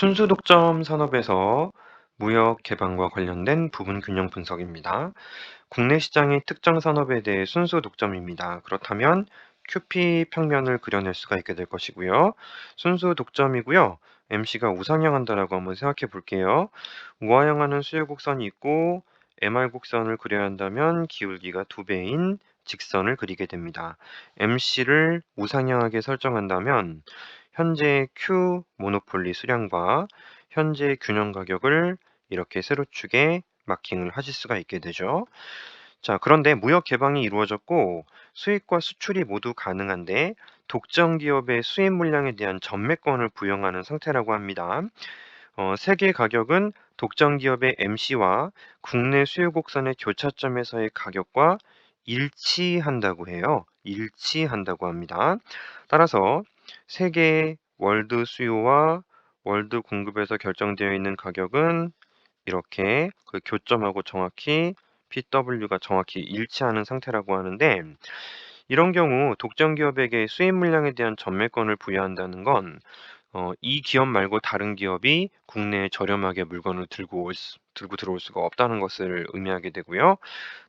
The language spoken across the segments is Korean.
순수 독점 산업에서 무역 개방과 관련된 부분 균형 분석입니다. 국내 시장의 특정 산업에 대해 순수 독점입니다. 그렇다면 QP 평면을 그려낼 수가 있게 될 것이고요. 순수 독점이고요. MC가 우상향한다라고 한번 생각해 볼게요. 우하향하는 수요 곡선이 있고 MR 곡선을 그려야 한다면 기울기가 두 배인 직선을 그리게 됩니다. MC를 우상향하게 설정한다면 현재 Q 모노폴리 수량과 현재 균형 가격을 이렇게 세로축에 마킹을 하실 수가 있게 되죠. 자, 그런데 무역 개방이 이루어졌고 수입과 수출이 모두 가능한데 독점 기업의 수입 물량에 대한 전매권을 부여하는 상태라고 합니다. 어, 세계 가격은 독점 기업의 MC와 국내 수요 곡선의 교차점에서의 가격과 일치한다고 해요. 일치한다고 합니다. 따라서 세계 월드 수요와 월드 공급에서 결정되어 있는 가격은 이렇게 그 교점하고 정확히 PW가 정확히 일치하는 상태라고 하는데 이런 경우 독점 기업에게 수입 물량에 대한 전매권을 부여한다는 건 어, 이 기업 말고 다른 기업이 국내에 저렴하게 물건을 들고 올 수, 들고 들어올 수가 없다는 것을 의미하게 되고요.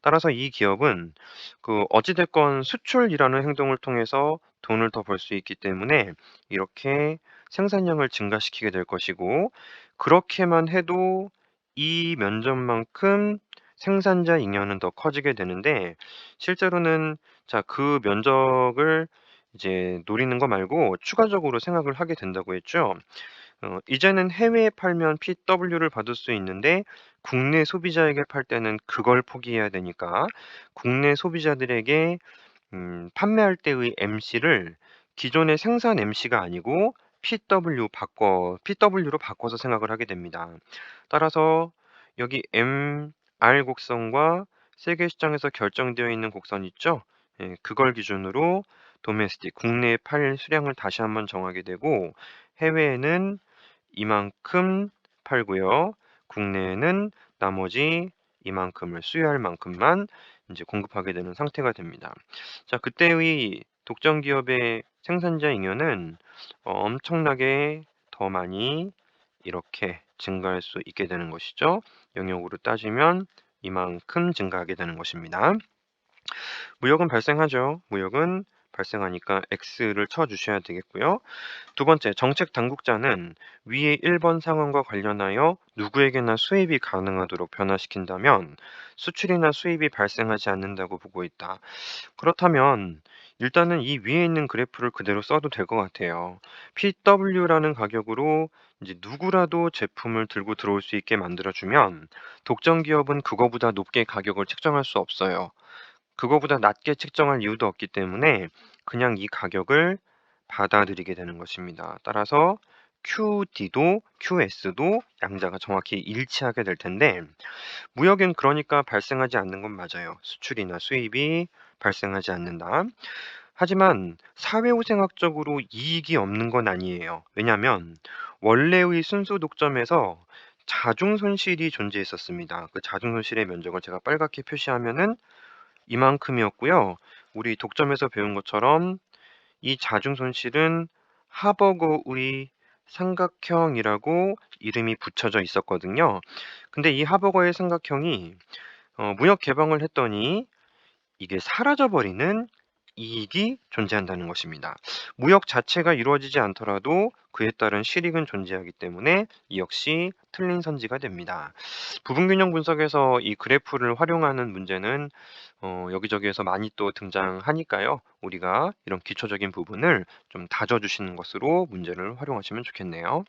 따라서 이 기업은 그 어찌됐건 수출이라는 행동을 통해서 돈을 더 벌 수 있기 때문에 이렇게 생산량을 증가시키게 될 것이고 그렇게만 해도 이 면적만큼 생산자 잉여는 더 커지게 되는데 실제로는 자, 그 면적을 이제 노리는 거 말고 추가적으로 생각을 하게 된다고 했죠. 어, 이제는 해외에 팔면 PW를 받을 수 있는데 국내 소비자에게 팔 때는 그걸 포기해야 되니까 국내 소비자들에게 음, 판매할 때의 MC를 기존의 생산 MC가 아니고 PW 바꿔 PW로 바꿔서 생각을 하게 됩니다. 따라서 여기 MR 곡선과 세계 시장에서 결정되어 있는 곡선 있죠? 예, 그걸 기준으로 도메스틱 국내에 팔 수량을 다시 한번 정하게 되고 해외에는 이만큼 팔고요. 국내에는 나머지 이만큼을 수요할 만큼만 이제 공급하게 되는 상태가 됩니다. 자, 그때의 독점 기업의 생산자 잉여는 어, 엄청나게 더 많이 이렇게 증가할 수 있게 되는 것이죠. 영역으로 따지면 이만큼 증가하게 되는 것입니다. 무역은 발생하죠. 무역은 발생하니까 X를 쳐 주셔야 되겠고요. 두 번째, 정책 당국자는 위의 1번 상황과 관련하여 누구에게나 수입이 가능하도록 변화시킨다면 수출이나 수입이 발생하지 않는다고 보고 있다. 그렇다면 일단은 이 위에 있는 그래프를 그대로 써도 될 것 같아요. PW라는 가격으로 이제 누구라도 제품을 들고 들어올 수 있게 만들어주면 독점 기업은 그거보다 높게 가격을 책정할 수 없어요. 그거보다 낮게 책정할 이유도 없기 때문에 그냥 이 가격을 받아들이게 되는 것입니다. 따라서 QD도 QS도 양자가 정확히 일치하게 될 텐데 무역은 그러니까 발생하지 않는 건 맞아요. 수출이나 수입이 발생하지 않는다. 하지만 사회후생학적으로 이익이 없는 건 아니에요. 왜냐하면 원래의 순수 독점에서 자중 손실이 존재했었습니다. 그 자중 손실의 면적을 제가 빨갛게 표시하면은 이만큼이었고요. 우리 독점에서 배운 것처럼 이 자중 손실은 하버거의 삼각형이라고 이름이 붙여져 있었거든요. 근데 이 하버거의 삼각형이 어, 무역 개방을 했더니 이게 사라져 버리는 이익이 존재한다는 것입니다. 무역 자체가 이루어지지 않더라도 그에 따른 실익은 존재하기 때문에 이 역시 틀린 선지가 됩니다. 부분균형 분석에서 이 그래프를 활용하는 문제는 어, 여기저기에서 많이 또 등장하니까요. 우리가 이런 기초적인 부분을 좀 다져주시는 것으로 문제를 활용하시면 좋겠네요.